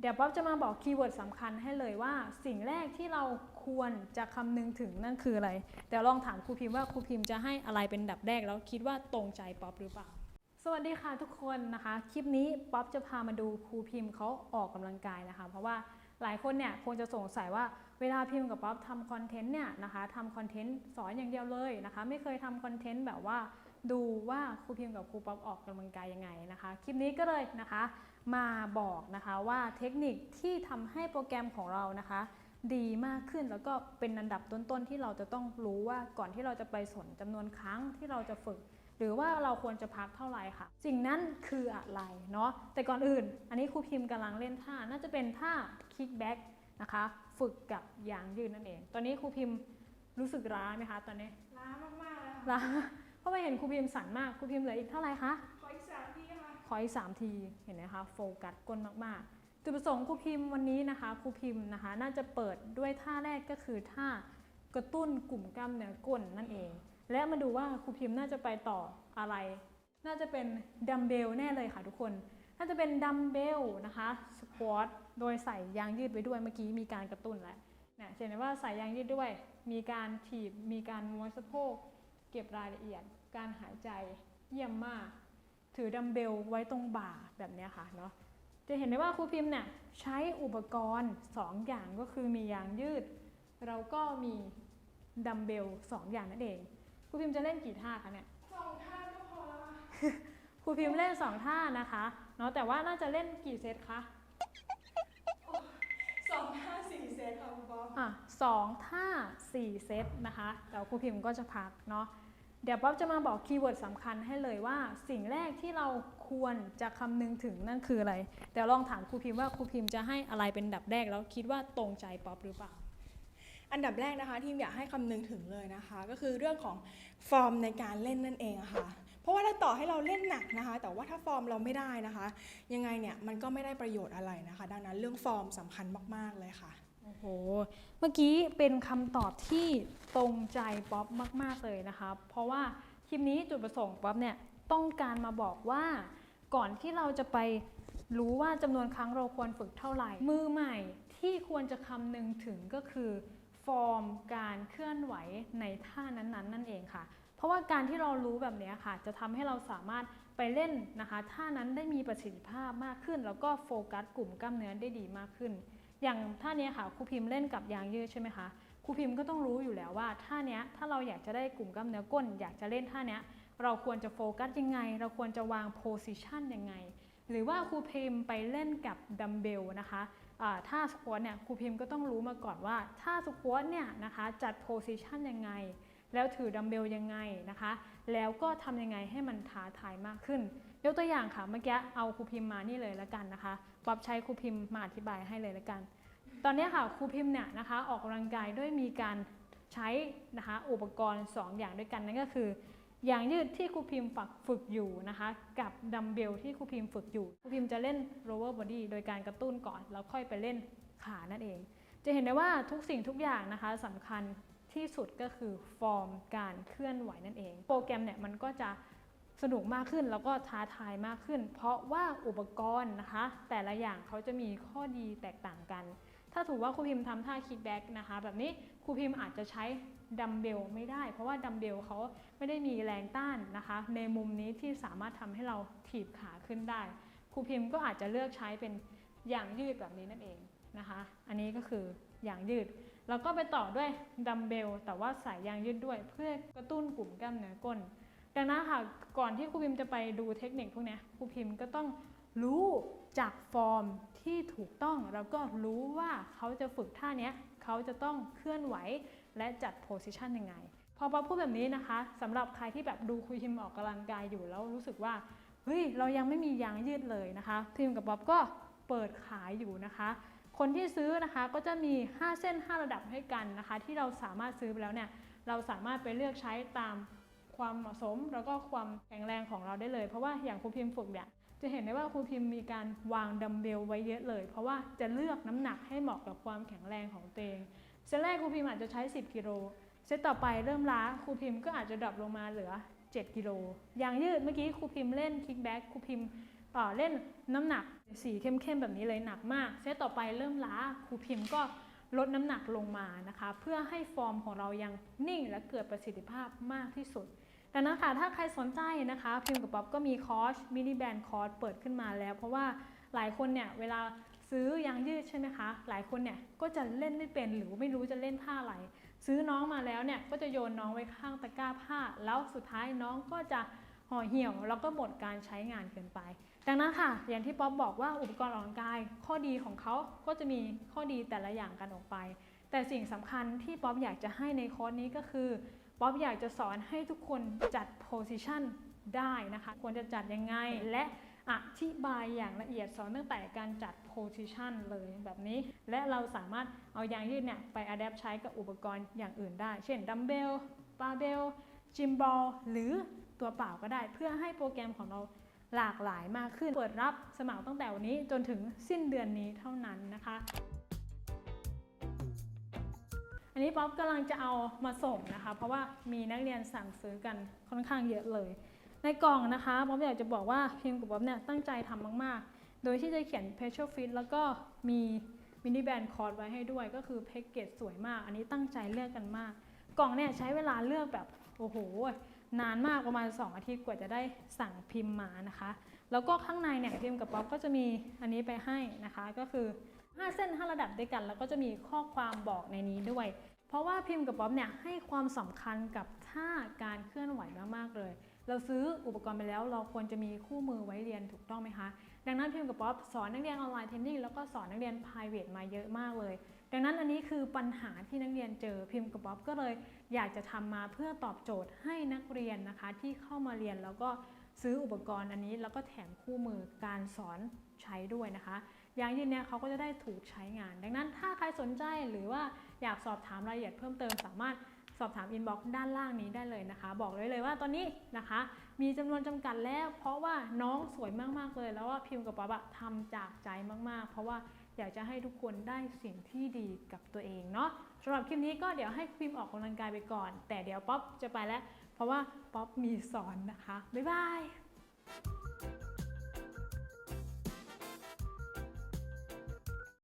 เดี๋ยวป๊อปจะมาบอกคีย์เวิร์ดสำคัญให้เลยว่า สิ่งแรกที่เราควรจะคำนึงถึงนั่นคืออะไร เดี๋ยวลองถามครูพิมพ์ว่าครูพิมพ์จะให้อะไรเป็นดับแรกแล้วคิดว่าตรงใจป๊อปหรือเปล่า สวัสดีค่ะทุกคนนะคะ คลิปนี้ป๊อปจะพามาดูครูพิมพ์เขาออกกำลังกายนะคะ เพราะว่าหลายคนเนี่ยคงจะสงสัยว่าเวลาพิมพ์กับป๊อปทำคอนเทนต์เนี่ยนะคะทำคอนเทนต์สอนอย่างเดียวเลยนะคะ ไม่เคยทำคอนเทนต์แบบว่าดูว่าครูพิมพ์กับครูป๊อปออกกำลังกายยังไงนะคะ คลิปนี้ก็เลยนะคะ มาบอกนะคะว่าเทคนิคที่ทำให้โปรแกรมของเรานะคะ ดีมากขึ้นแล้วก็เป็นอันดับต้นๆที่เราจะต้องรู้ว่าก่อนที่เราจะไปสนจำนวนครั้งที่เราจะฝึก หรือว่าเราควรจะพักเท่าไหร่ค่ะ สิ่งนั้นคืออะไรเนาะแต่ก่อนอื่น อันนี้ครูพิมพ์กำลังเล่นท่าน่าจะเป็นท่าคิกแบ็กนะคะฝึกกับยางยืดนั่นเอง ตอนนี้ครูพิมพ์รู้สึกร้าไหมคะ ตอนนี้ล้ามากๆแล้วค่ะร้าเพราะว่าเห็นครูพิมพ์สั่นมากครูพิมพ์เหลืออีกเท่าไหร่คะ ออีกสามทีเห็นไหมคะโฟกัสก้นมากๆ จุดประสงค์ครูพิมพ์วันนี้นะคะครูพิมพ์นะคะ น่าจะเปิดด้วยท่าแรกก็คือท่ากระตุ้นกลุ่มกล้ามเนื้อก้นนั่นเอง และมาดูว่าครูพิมพ์น่าจะไปต่ออะไร น่าจะเป็นดัมเบลแน่เลยค่ะทุกคน น่าจะเป็นดัมเบลนะคะสควอตโดยใส่ยางยืดไว้ด้วยเมื่อกี้มีการกระตุ้นแล้วเนี่ยเห็นไหมว่าใส่ยางยืดด้วย มีการถีบมีการม้วนสะโพกเก็บรายละเอียด การหายใจเยี่ยมมาก ถือดัมเบลไว้ตรงบ่าแบบเนี้ยค่ะเนาะจะเห็นได้ว่าครูพิมพ์เนี่ยใช้อุปกรณ์ 2 อย่างก็คือมียางยืด เราก็มีดัมเบล2อย่างนั่นเองครูพิมพ์จะเล่นกี่ท่าคะเนี่ยสองท่าก็พอแล้วค่ะครูพิมพ์เล่น 2 ท่านะคะเนาะแต่ว่าน่าจะเล่นกี่เซตคะสองท่าสี่เซตค่ะคุณป๊อปอะสองท่า4เซตนะคะเดี๋ยวครูพิมพ์ก็จะพักเนาะ เดี๋ยวป๊อปจะมาบอกคีย์เวิร์ดสำคัญให้เลยว่า สิ่งแรกที่เราควรจะคำนึงถึงนั่นคืออะไร เดี๋ยวลองถามครูพิมพ์ว่าครูพิมพ์จะให้อะไรเป็นดับแรกแล้วคิดว่าตรงใจป๊อปหรือเปล่า อันดับแรกนะคะทีมอยากให้คำนึงถึงเลยนะคะ ก็คือเรื่องของฟอร์มในการเล่นนั่นเองะค่ะเพราะว่าถ้าต่อให้เราเล่นหนักนะคะ แต่ว่าถ้าฟอร์มเราไม่ได้นะคะ ยังไงเนี่ยมันก็ไม่ได้ประโยชน์อะไรนะคะ ดังนั้นเรื่องฟอร์มสำคัญมากๆเลยค่ะ อ้โห เมื่อกี้เป็นคำตอบที่ตรงใจป๊อปมาก ๆ เลยนะคะเพราะว่าคลิปนี้จุดประสงค์ป๊อปเนี่ยต้องการมาบอกว่าก่อนที่เราจะไปรู้ว่าจำนวนครั้งเราควรฝึกเท่าไหร่ มือใหม่ที่ควรจะคำนึงถึงก็คือฟอร์มการเคลื่อนไหวในท่านั้นๆนั่นเองค่ะ เพราะว่าการที่เรารู้แบบนี้ค่ะ จะทำให้เราสามารถไปเล่นนะคะท่านั้นได้มีประสิทธิภาพมากขึ้น แล้วก็โฟกัสกลุ่มกล้ามเนื้อได้ดีมากขึ้น อย่างท่าเนี้ยค่ะครูพิมพ์เล่นกับยางยืดใช่ไหมคะครูพิมพ์ก็ต้องรู้อยู่แล้วว่าท่าเนี้ยถ้าเราอยากจะได้กลุ่มกล้ามเนื้อก้น อยากจะเล่นท่าเนี้ยเราควรจะโฟกัสยังไง เราควรจะวางโพสิชันยังไง หรือว่าครูพิมพ์ไปเล่นกับดัมเบลนะคะท่าสควอตเนี่ยครูพิมพ์ก็ต้องรู้มาก่อนว่าท่าสควอตเนี่ยนะคะจัดโพสิชันยังไง แล้วถือดัมเบลยังไงนะคะ แล้วก็ทำยังไงให้มันท้าทายมากขึ้น ยกตัวอย่างค่ะเมื่อกี้เอาครูพิมพ์มานี่เลยละกันนะคะป๊อบใช้ครูพิมพ์มาอธิบายให้เลยละกัน ตอนนี้ค่ะครูพิมพ์เนี่ยนะคะออกกำลังกายด้วยมีการใช้นะคะอุปกรณ์ 2 อย่างด้วยกันนั่นก็คือ อย่างยืดที่ครูพิมพ์ฝักฝึกอยู่นะคะ กับดัมเบลที่ครูพิมพ์ฝึกอยู่ครูพิมพ์จะเล่น lower body โดยการกระตุ้นก่อนแล้วค่อยไปเล่นขานั่นเอง จะเห็นได้ว่าทุกสิ่งทุกอย่างนะคะสำคัญที่สุดก็คือฟอร์มการเคลื่อนไหวนั่นเอง โปรแกรมเนี่ยมันก็จะ สนุกมากขึ้นแล้วก็ท้าทายมากขึ้น เพราะว่าอุปกรณ์นะคะ แต่ละอย่างเขาจะมีข้อดีแตกต่างกัน ถ้าถือว่าครูพิมพ์ทำท่าคิดแบ็กนะคะ แบบนี้ครูพิมพ์อาจจะใช้ดัมเบลไม่ได้ เพราะว่าดัมเบลเขาไม่ได้มีแรงต้านนะคะ ในมุมนี้ที่สามารถทำให้เราถีบขาขึ้นได้ครูพิมพ์ก็อาจจะเลือกใช้เป็นอย่างยืดแบบนี้นั่นเองนะคะ อันนี้ก็คืออย่างยืด แล้วก็ไปต่อด้วยดัมเบลแต่ว่าใส่ยางยืดด้วยเพื่อกระตุ้นกลุ่มกล้ามเนื้อก้น ดังนั้นค่ะก่อนที่ครูพิมพ์จะไปดูเทคนิคพวกนี้ครูพิมพ์ก็ต้องรู้จากฟอร์มที่ถูกต้อง แล้วก็รู้ว่าเขาจะฝึกท่าเนี้ยเขาจะต้องเคลื่อนไหวและจัดโพสิชันยังไง พอป๊อพูดแบบนี้นะคะสำหรับใครที่แบบดูครูพิมพ์ออกกำลังกายอยู่แล้วรู้สึกว่าเฮ้ยเรายังไม่มียางยืดเลยนะคะพิมพ์กับป๊อปก็เปิดขายอยู่นะคะ คนที่ซื้อนะคะก็จะมี 5 เส้น 5 ระดับให้กันนะคะ ที่เราสามารถซื้อไปแล้วเนี่ยเราสามารถไปเลือกใช้ตาม ความเหมาะสม แล้วก็ความแข็งแรงของเราได้เลย เพราะว่าอย่างครูพิมพ์ฝึกเนี่ยจะเห็นได้ว่าครูพิมพ์มีการวางดัมเบลไว้เยอะเลย เพราะว่าจะเลือกน้ำหนักให้เหมาะกับความแข็งแรงของตัวเองเซตแรกครูพิมพ์อาจจะใช้ 10 กิโลเซตต่อไปเริ่มล้าครูพิมพ์ก็อาจจะดรอปลงมาเหลือ 7 กิโลอย่างยืดเมื่อกี้ครูพิมพ์เล่นคิกแบ็กครูพิมพ์ต่อเล่นน้ำหนักสีเข้มๆแบบนี้เลยหนักมาก เซตต่อไปเริ่มล้าครูพิมพ์ก็ลดน้ำหนักลงมานะคะ เพื่อให้ฟอร์มของเรายังนิ่งและเกิดประสิทธิภาพมากที่สุด ดังนั้นค่ะถ้าใครสนใจนะคะพิมพ์กับป๊อปก็มีคอร์สมินิแบนคอร์สเปิดขึ้นมาแล้ว เพราะว่าหลายคนเนี่ยเวลาซื้อยางยืดใช่ไหมคะ หลายคนเนี่ยก็จะเล่นไม่เป็นหรือไม่รู้จะเล่นท่าอะไร ซื้อน้องมาแล้วเนี่ยก็จะโยนน้องไว้ข้างตะกร้าผ้า แล้วสุดท้ายน้องก็จะห่อเหี่ยวแล้วก็หมดการใช้งานเกินไป ดังนั้นค่ะ อย่างที่ป๊อปบอกว่าอุปกรณ์ออกกำลังกาย ข้อดีของเขาก็จะมีข้อดีแต่ละอย่างกันออกไป แต่สิ่งสำคัญที่ป๊อปอยากจะให้ในคอร์สนี้ก็คือ ป๊อปอยากจะสอนให้ทุกคนจัดโพสิชันได้นะคะ ควรจะจัดยังไงและอธิบายอย่างละเอียดสอนตั้งแต่การจัดโพสิชันเลยแบบนี้ และเราสามารถเอายางยืดเนี่ยไปอัดแอปใช้กับอุปกรณ์อย่างอื่นได้ เช่นดัมเบลบาร์เบลจิมบอลหรือตัวเปล่าก็ได้ เพื่อให้โปรแกรมของเราหลากหลายมากขึ้น เปิดรับสมัครตั้งแต่วันนี้จนถึงสิ้นเดือนนี้เท่านั้นนะคะอั นนี้ป๊อปกำลังจะเอามาส่งนะคะ เพราะว่ามีนักเรียนสั่งซื้อกันค่อนข้างเยอะเลย ในกล่องนะคะป๊อปอยากจะบอกว่าพิมพ์กับป๊อปเนี่ยตั้งใจทำมากๆ โดยที่จะเขียน p r e s u r e fit แล้วก็มีมินิแบนคอร์ดไว้ให้ด้วย ก็คือแพ็กเกจสวยมาก อันนี้ตั้งใจเลือกกันมาก กล่องเนี่ยใช้เวลาเลือกแบบโอ้โหนานมากประมาณ 2 อาทิตย์กว่าจะได้สั่งพิมพ์มานะคะ แล้วก็ข้างในเนี่ยพิมพ์กับป๊อปก็จะมีอันนี้ไปให้นะคะก็คือ 5 เส้น 5 ระดับด้วยกัน แล้วก็จะมีข้อความบอกในนี้ด้วย เพราะว่าพิมพ์กับป๊อปเนี่ยให้ความสำคัญกับท่าการเคลื่อนไหวมากๆเลย เราซื้ออุปกรณ์ไปแล้วเราควรจะมีคู่มือไว้เรียนถูกต้องไหมคะ ดังนั้นพิมพ์กับป๊อปสอนนักเรียนออนไลน์เทนนิ่งแล้วก็สอนนักเรียน p r i v a t มาเยอะมากเลย ดังนั้นอันนี้คือปัญหาที่นักเรียนเจอพิมพ์กับป๊อปก็เลย อยากจะทำมาเพื่อตอบโจทย์ให้นักเรียนนะคะ ที่เข้ามาเรียนแล้วก็ซื้ออุปกรณ์อันนี้แล้วก็แถมคู่มือการสอนใช้ด้วยนะคะ ย่างยืนเนี่ยเขาก็จะได้ถูกใช้งาน ดังนั้นถ้าใครสนใจหรือว่าอยากสอบถามรายละเอียดเพิ่มเติมสามารถสอบถามอินบ็อกซ์ด้านล่างนี้ได้เลยนะคะ บอกเลยเลยว่าตอนนี้นะคะ มีจำนวนจำกัดแล้ว เพราะว่าน้องสวยมากๆเลย แล้วว่าพิมพ์กับป๊อปอะทำจากใจมากๆ เพราะว่าอยากจะให้ทุกคนได้สิ่งที่ดีกับตัวเองเนาะสำหรับคลิปนี้ก็เดี๋ยวให้พิมพ์ออกกำลังกายไปก่อน แต่เดี๋ยวป๊อปจะไปแล้ว เพราะว่าป๊อปมีสอนนะคะบ๊ายบาย